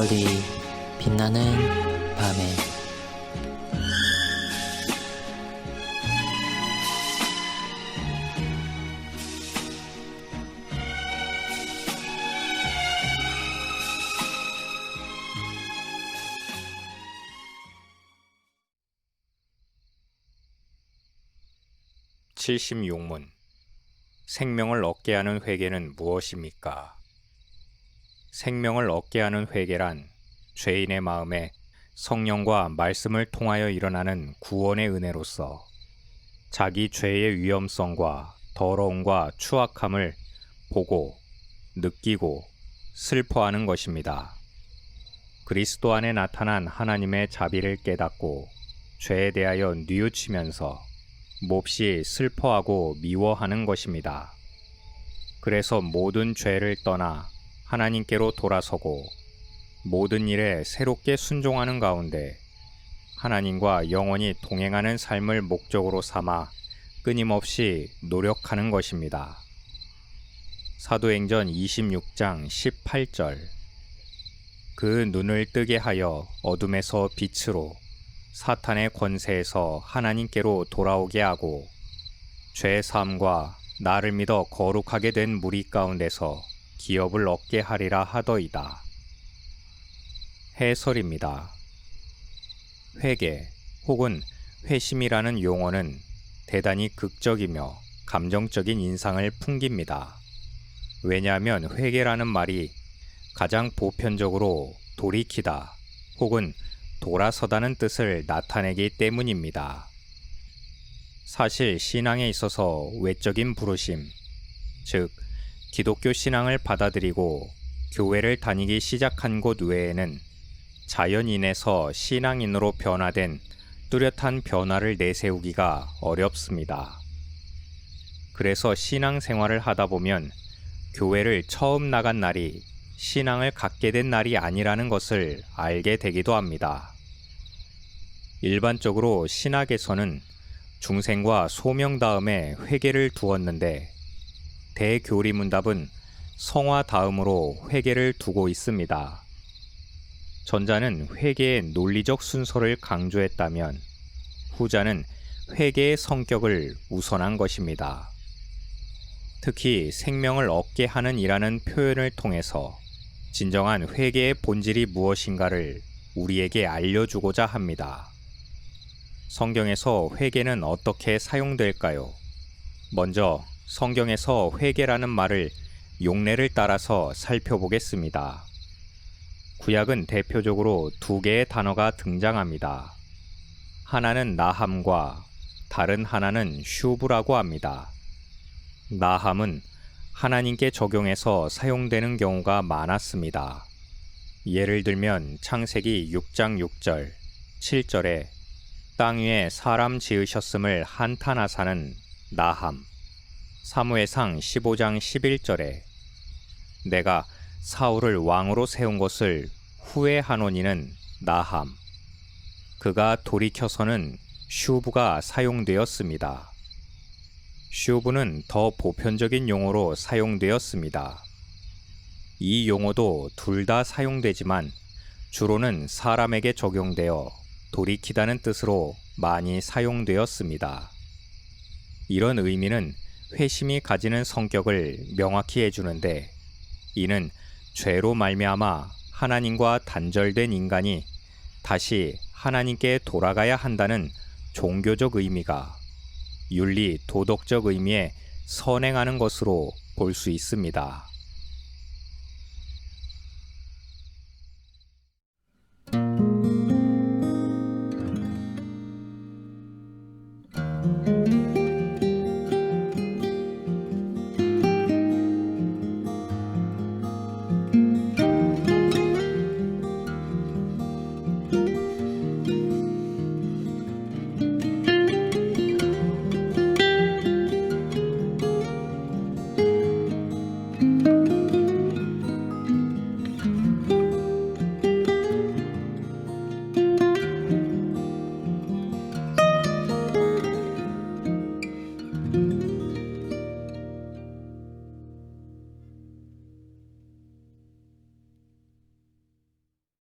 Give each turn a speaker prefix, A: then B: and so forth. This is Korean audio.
A: 별이 빛나는 밤에
B: 칠십육 문 생명을 얻게 하는 회개는 무엇입니까? 생명을 얻게 하는 회개란 죄인의 마음에 성령과 말씀을 통하여 일어나는 구원의 은혜로서 자기 죄의 위험성과 더러움과 추악함을 보고 느끼고 슬퍼하는 것입니다. 그리스도 안에 나타난 하나님의 자비를 깨닫고 죄에 대하여 뉘우치면서 몹시 슬퍼하고 미워하는 것입니다. 그래서 모든 죄를 떠나 하나님께로 돌아서고 모든 일에 새롭게 순종하는 가운데 하나님과 영원히 동행하는 삶을 목적으로 삼아 끊임없이 노력하는 것입니다. 사도행전 26장 18절 그 눈을 뜨게 하여 어둠에서 빛으로 사탄의 권세에서 하나님께로 돌아오게 하고 죄 사함과 나를 믿어 거룩하게 된 무리 가운데서 기업을 얻게 하리라 하더이다. 해설입니다. 회개 혹은 회심이라는 용어는 대단히 극적이며 감정적인 인상을 풍깁니다. 왜냐하면 회개라는 말이 가장 보편적으로 돌이키다 혹은 돌아서다는 뜻을 나타내기 때문입니다. 사실 신앙에 있어서 외적인 부르심, 즉, 기독교 신앙을 받아들이고 교회를 다니기 시작한 곳 외에는 자연인에서 신앙인으로 변화된 뚜렷한 변화를 내세우기가 어렵습니다. 그래서 신앙 생활을 하다 보면 교회를 처음 나간 날이 신앙을 갖게 된 날이 아니라는 것을 알게 되기도 합니다. 일반적으로 신학에서는 중생과 소명 다음에 회개를 두었는데 대교리문답은 성화 다음으로 회개를 두고 있습니다. 전자는 회개의 논리적 순서를 강조했다면 후자는 회개의 성격을 우선한 것입니다. 특히 생명을 얻게 하는 이라는 표현을 통해서 진정한 회개의 본질이 무엇인가를 우리에게 알려주고자 합니다. 성경에서 회개는 어떻게 사용될까요? 먼저 성경에서 회개라는 말을 용례를 따라서 살펴보겠습니다. 구약은 대표적으로 두 개의 단어가 등장합니다. 하나는 나함과 다른 하나는 슈브라고 합니다. 나함은 하나님께 적용해서 사용되는 경우가 많았습니다. 예를 들면 창세기 6장 6절, 7절에 땅 위에 사람 지으셨음을 한탄하사는 나함. 사무엘상 15장 11절에 내가 사울을 왕으로 세운 것을 후회하노니는 나함. 그가 돌이켜서는 슈브가 사용되었습니다. 슈브는 더 보편적인 용어로 사용되었습니다. 이 용어도 둘 다 사용되지만 주로는 사람에게 적용되어 돌이키다는 뜻으로 많이 사용되었습니다. 이런 의미는 회심이 가지는 성격을 명확히 해주는데 이는 죄로 말미암아 하나님과 단절된 인간이 다시 하나님께 돌아가야 한다는 종교적 의미가 윤리 도덕적 의미에 선행하는 것으로 볼 수 있습니다.